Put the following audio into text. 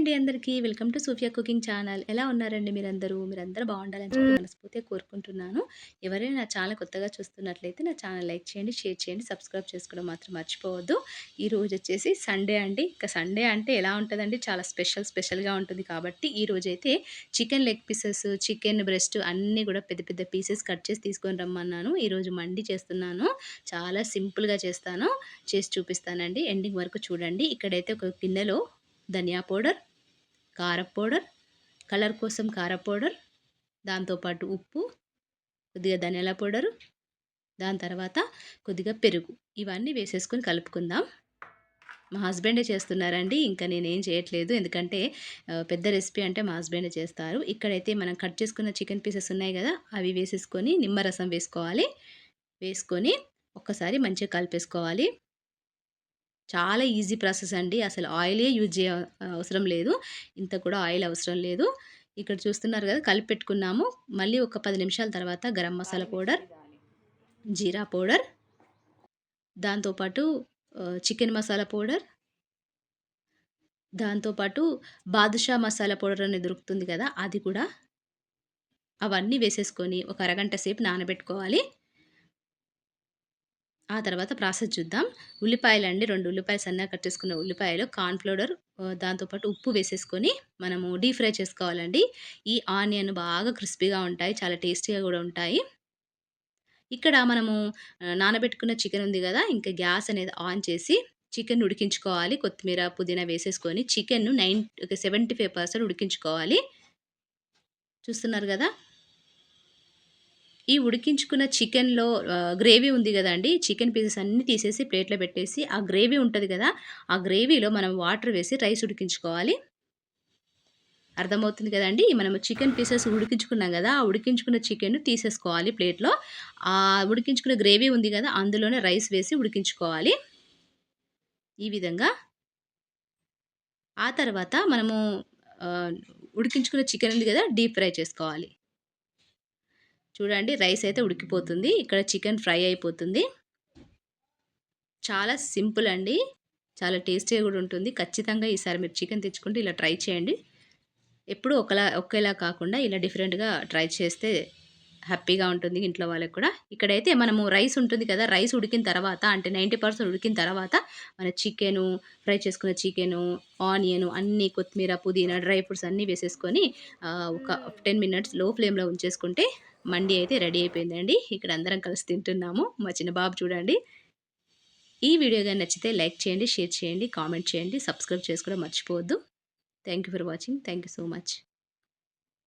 అండి అందరికీ. Welcome to Sufiya cooking channel. ఎలా ఉన్నారండి మీరందరూ? మీరందరూ బాగుండాలని చెప్పి మనస్ఫూర్తిగా కోరుకుంటున్నాను. ఎవరైనా నా ఛానల్ కొత్తగా చూస్తున్నట్లయితే నా ఛానల్ లైక్ చేయండి షేర్ చేయండి సబ్స్క్రైబ్ చేసుకోవడం మాత్రం మర్చిపోవద్దు. ఈ రోజు వచ్చేసి సండే అండి. ఇక సండే అంటే ఎలా ఉంటుందండి? చాలా స్పెషల్ స్పెషల్గా ఉంటుంది కాబట్టి ఈ రోజు అయితే chicken leg pieces chicken breast అన్నీ కూడా పెద్ద పెద్ద పీసెస్ కట్ చేసి తీసుకొని రమ్మన్నాను. ఈరోజు మండి చేస్తున్నాను. చాలా సింపుల్గా చేస్తాను. చేసి చూపిస్తానండి. ఎండింగ్ వరకు చూడండి. ఇక్కడైతే ఒక గిన్నెలో ధనియా పౌడర్ కార పౌడర్ కలర్ కోసం కార పౌడర్ దాంతోపాటు ఉప్పు కొద్దిగా ధనియాల పౌడరు దాని తర్వాత కొద్దిగా పెరుగు. ఇవన్నీ వేసేసుకొని కలుపుకుందాం. మా హస్బెండే చేస్తున్నారండి ఇంకా నేనేం చేయట్లేదు. ఎందుకంటే పెద్ద రెసిపీ అంటే మా హస్బెండే చేస్తారు. ఇక్కడైతే మనం కట్ చేసుకున్న చికెన్ పీసెస్ ఉన్నాయి కదా అవి వేసేసుకొని నిమ్మరసం వేసుకోవాలి. వేసుకొని ఒక్కసారి మంచిగా కలిపేసుకోవాలి. చాలా ఈజీ ప్రాసెస్ అండి. అసలు ఆయిలే యూజ్ చేయ అవసరం లేదు. ఇంత కూడా ఆయిల్ అవసరం లేదు. ఇక్కడ చూస్తున్నారు కదా కలిపి పెట్టుకున్నాము. మళ్ళీ ఒక పది నిమిషాల తర్వాత గరం మసాలా పౌడర్ జీరా పౌడర్ దాంతోపాటు చికెన్ మసాలా పౌడర్ దాంతోపాటు బాదుషా మసాలా పౌడర్ అనేది దొరుకుతుంది కదా అది కూడా అవన్నీ వేసేసుకొని ఒక అరగంట సేపు నానబెట్టుకోవాలి. ఆ తర్వాత ప్రాసెస్ చూద్దాం. ఉల్లిపాయలు అండి రెండు ఉల్లిపాయలు సన్నగా కట్ చేసుకున్న ఉల్లిపాయలు కార్న్ఫ్లోడర్ దాంతోపాటు ఉప్పు వేసేసుకొని మనము డీప్ ఫ్రై చేసుకోవాలండి. ఈ ఆనియన్ బాగా క్రిస్పీగా ఉంటాయి చాలా టేస్టీగా కూడా ఉంటాయి. ఇక్కడ మనము నానబెట్టుకున్న చికెన్ ఉంది కదా ఇంకా గ్యాస్ అనేది ఆన్ చేసి చికెన్ ఉడికించుకోవాలి. కొత్తిమీర పుదీనా వేసేసుకొని chicken nine seventy five percent ఉడికించుకోవాలి. చూస్తున్నారు కదా? ఈ ఉడికించుకున్న చికెన్లో గ్రేవీ ఉంది కదండి. చికెన్ పీసెస్ అన్నీ తీసేసి ప్లేట్లో పెట్టేసి ఆ గ్రేవీ ఉంటుంది కదా ఆ గ్రేవీలో మనం వాటర్ వేసి రైస్ ఉడికించుకోవాలి. అర్థమవుతుంది కదండి? మనం చికెన్ పీసెస్ ఉడికించుకున్నాం కదా ఆ ఉడికించుకున్న చికెన్ తీసేసుకోవాలి ప్లేట్లో. ఆ ఉడికించుకున్న గ్రేవీ ఉంది కదా అందులోనే రైస్ వేసి ఉడికించుకోవాలి. ఈ విధంగా. ఆ తర్వాత మనము ఉడికించుకున్న చికెన్ ఉంది కదా డీప్ ఫ్రై చేసుకోవాలి. చూడండి రైస్ అయితే ఉడికిపోతుంది. ఇక్కడ చికెన్ ఫ్రై అయిపోతుంది. చాలా సింపుల్ అండి. చాలా టేస్టీగా కూడా ఉంటుంది. ఖచ్చితంగా ఈసారి మీరు చికెన్ తెచ్చుకుంటే ఇలా ట్రై చేయండి. ఎప్పుడు ఒకలా ఒకేలా కాకుండా ఇలా డిఫరెంట్గా ట్రై చేస్తే హ్యాపీగా ఉంటుంది ఇంట్లో వాళ్ళకి కూడా. ఇక్కడైతే మనము రైస్ ఉంటుంది కదా రైస్ ఉడికిన తర్వాత అంటే నైంటీ పర్సెంట్ ఉడికిన తర్వాత మన చికెను ఫ్రై చేసుకున్న చికెను ఆనియన్ అన్నీ కొత్తిమీర పుదీనా డ్రై ఫ్రూట్స్ అన్నీ వేసేసుకొని ఒక టెన్ మినిట్స్లో ఫ్లేమ్లో ఉంచేసుకుంటే మండి అయితే రెడీ అయిపోయిందండి. ఇక్కడ అందరం కలిసి తింటున్నాము. మా చిన్న బాబు చూడండి. ఈ వీడియో కానీ నచ్చితే లైక్ చేయండి షేర్ చేయండి కామెంట్ చేయండి సబ్స్క్రైబ్ చేసుకోవడం మర్చిపోవద్దు. Thank for watching. Thank so much.